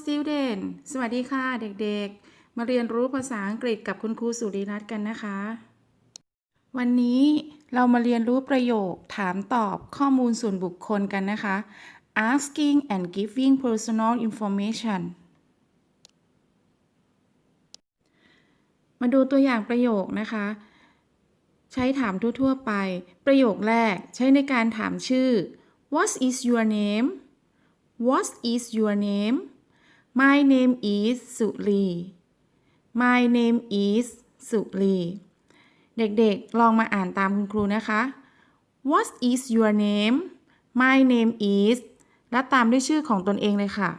student สวัสดีค่ะเด็กๆ มาเรียนรู้ภาษาอังกฤษกับคุณครูสุริรัตน์กันนะคะ วันนี้เรามาเรียนรู้ประโยคถามตอบข้อมูลส่วนบุคคลกันนะคะ asking and giving personal information มาดูตัวอย่างประโยคนะคะ ใช้ถามทั่วๆไป ประโยคแรกใช้ในการถามชื่อ What is your name What is your name My name is สุรี My name is สุรีเด็กๆ ลองมาอ่านตามคุณครูนะคะ What is your name My name is และตามด้วยชื่อของตนเองเลยค่ะ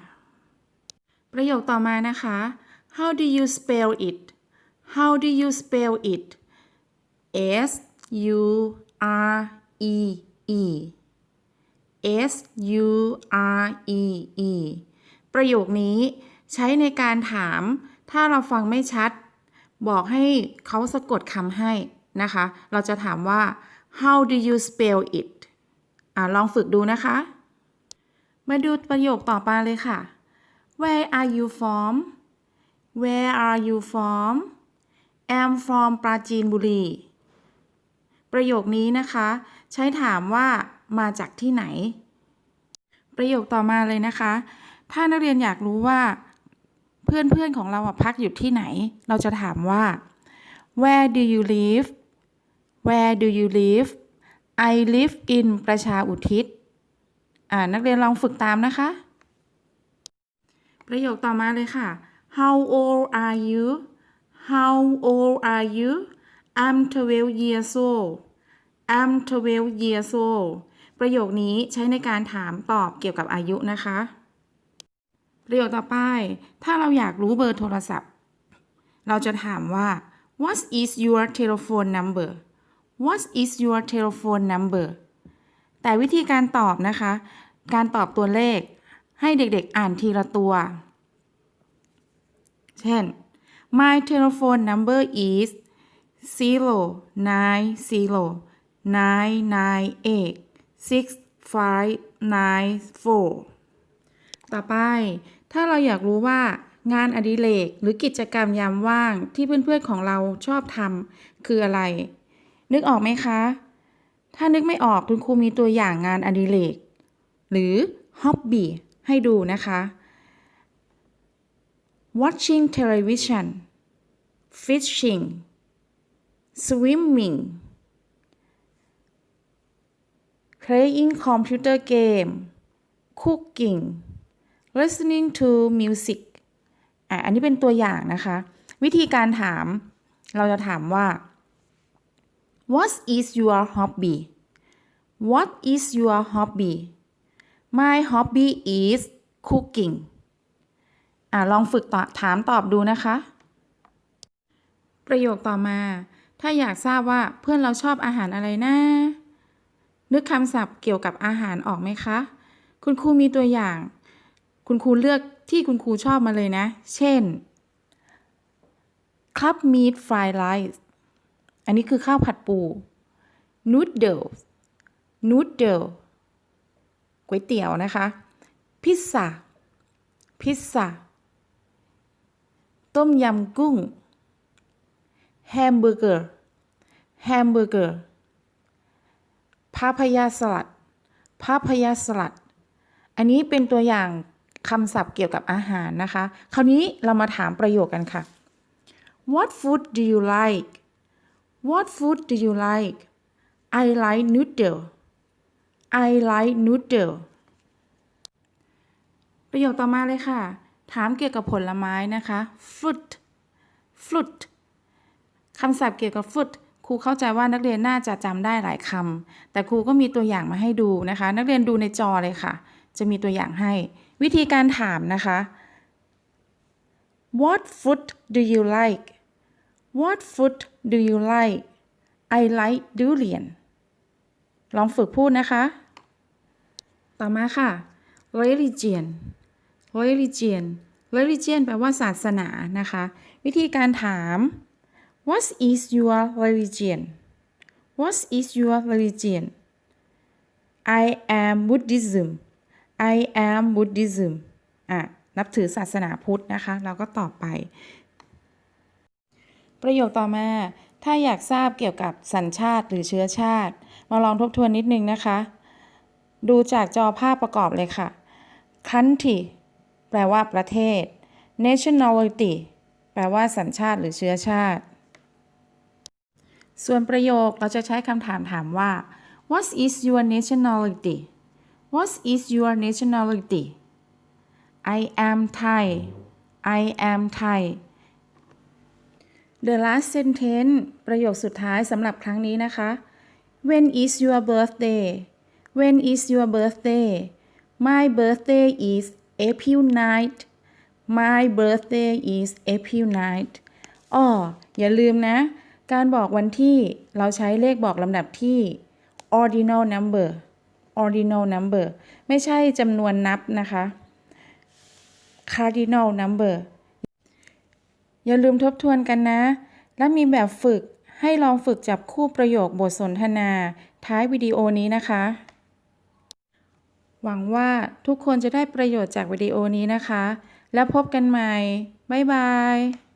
ประโยคต่อมานะคะ How do you spell it How do you spell it S U R E E S U R E E ประโยคนี้ใช้ในการถาม ถ้าเราฟังไม่ชัด บอกให้เขาสะกดคำให้นะคะ เราจะถามว่า how do you spell it อ่าลองฝึกดูนะคะ มาดูประโยคต่อไปเลยค่ะ Where are you from Where are you from I'm from ปราจีนบุรี ประโยคนี้นะคะ ใช้ถามว่ามาจากที่ไหน ประโยคต่อมาเลยนะคะ ถ้านักเรียนอยากรู้ว่า เพื่อนๆของเราพักอยู่ที่ไหน เราจะถามว่า Where do you live Where do you live I live in ประชาอุทิศอ่านักเรียนลองฝึกตามนะคะ ประโยคต่อมาเลยค่ะ How old are you How old are you I'm 12 years old I'm 12 years old ประโยคนี้ใช้ในการถามตอบเกี่ยวกับอายุนะคะ ประโยคต่อไป ถ้าเราอยากรู้เบอร์โทรศัพท์ เราจะถามว่า What is your telephone number What is your telephone number แต่วิธีการตอบนะคะ การตอบตัวเลขให้เด็กๆอ่านทีละตัว เช่น My telephone number is zero nine zero nine nine eight six five nine four ต่อไป ถ้าเราอยากรู้ว่างานอดิเรกหรือกิจกรรมยามว่างที่เพื่อนๆของเราชอบทำคืออะไร นึกออกไหมคะ ถ้านึกไม่ออกคุณครูมีตัวอย่างงานอดิเรกหรือ hobby ให้ดูนะคะ watching television fishing swimming playing computer game cooking listening to music อะอันนี้เป็นตัวอย่างนะคะ วิธีการถามเราจะถามว่า What is your hobby What is your hobby My hobby is cooking อะลองฝึกตอบถามตอบดูนะคะ ประโยคต่อมา ถ้าอยากทราบว่าเพื่อนเราชอบอาหารอะไรนะนึกคำศัพท์เกี่ยวกับอาหารออกไหมคะ คุณครูมีตัวอย่าง คุณครูเลือกที่คุณครูชอบมาเลยนะ เช่น club meat fried rice อันนี้คือข้าวผัดปู noodles noodle ก๋วยเตี๋ยวนะคะ พิซซ่า พิซซ่า ต้มยำกุ้ง แฮมเบอร์เกอร์ แฮมเบอร์เกอร์พาพยาสลัดพาพยาสลัด อันนี้เป็นตัวอย่าง คำศัพท์เกี่ยวกับอาหารนะคะ คราวนี้เรามาถามประโยคกันค่ะ What food do you like What food do you like I like noodle I like noodle ประโยคต่อมาเลยค่ะ ถามเกี่ยวกับผลไม้นะคะ fruit fruit คำศัพท์เกี่ยวกับ fruit ครูเข้าใจว่านักเรียนน่าจะจำได้หลายคำแต่ครูก็มีตัวอย่างมาให้ดูนะคะ นักเรียนดูในจอเลยค่ะ จะมีตัวอย่างให้ วิธีการถามนะคะ What food do you like What food do you like I like durian ลองฝึกพูดนะคะ ต่อมาค่ะ religion religion religion แปลว่าศาสนานะคะ วิธีการถาม What is your religion What is your religion I am Buddhism I am Buddhism อะนับถือศาสนาพุทธนะคะ เราก็ตอบไป ประโยคต่อมา ถ้าอยากทราบเกี่ยวกับสัญชาติหรือเชื้อชาติ มาลองทบทวนนิดนึงนะคะ ดูจากจอภาพประกอบเลยค่ะ country แปลว่าประเทศ nationality แปลว่าสัญชาติหรือเชื้อชาติ ส่วนประโยคเราจะใช้คำถามถามว่า what is your nationality what is your nationality I am Thai I am Thai The last sentence ประโยคสุดท้ายสำหรับครั้งนี้นะคะ When is your birthday When is your birthday My birthday is April 9th My birthday is April 9th อ้ออย่าลืมนะ การบอกวันที่เราใช้เลขบอกลำดับที่ ordinal number ordinal number ไม่ใช่จำนวนนับนะคะ cardinal number อย่าลืมทบทวนกันนะ และมีแบบฝึกให้ลองฝึกจับคู่ประโยคบทสนทนา ท้ายวิดีโอนี้นะคะ หวังว่าทุกคนจะได้ประโยชน์จากวิดีโอนี้นะคะ แล้วพบกันใหม่ บ๊ายบาย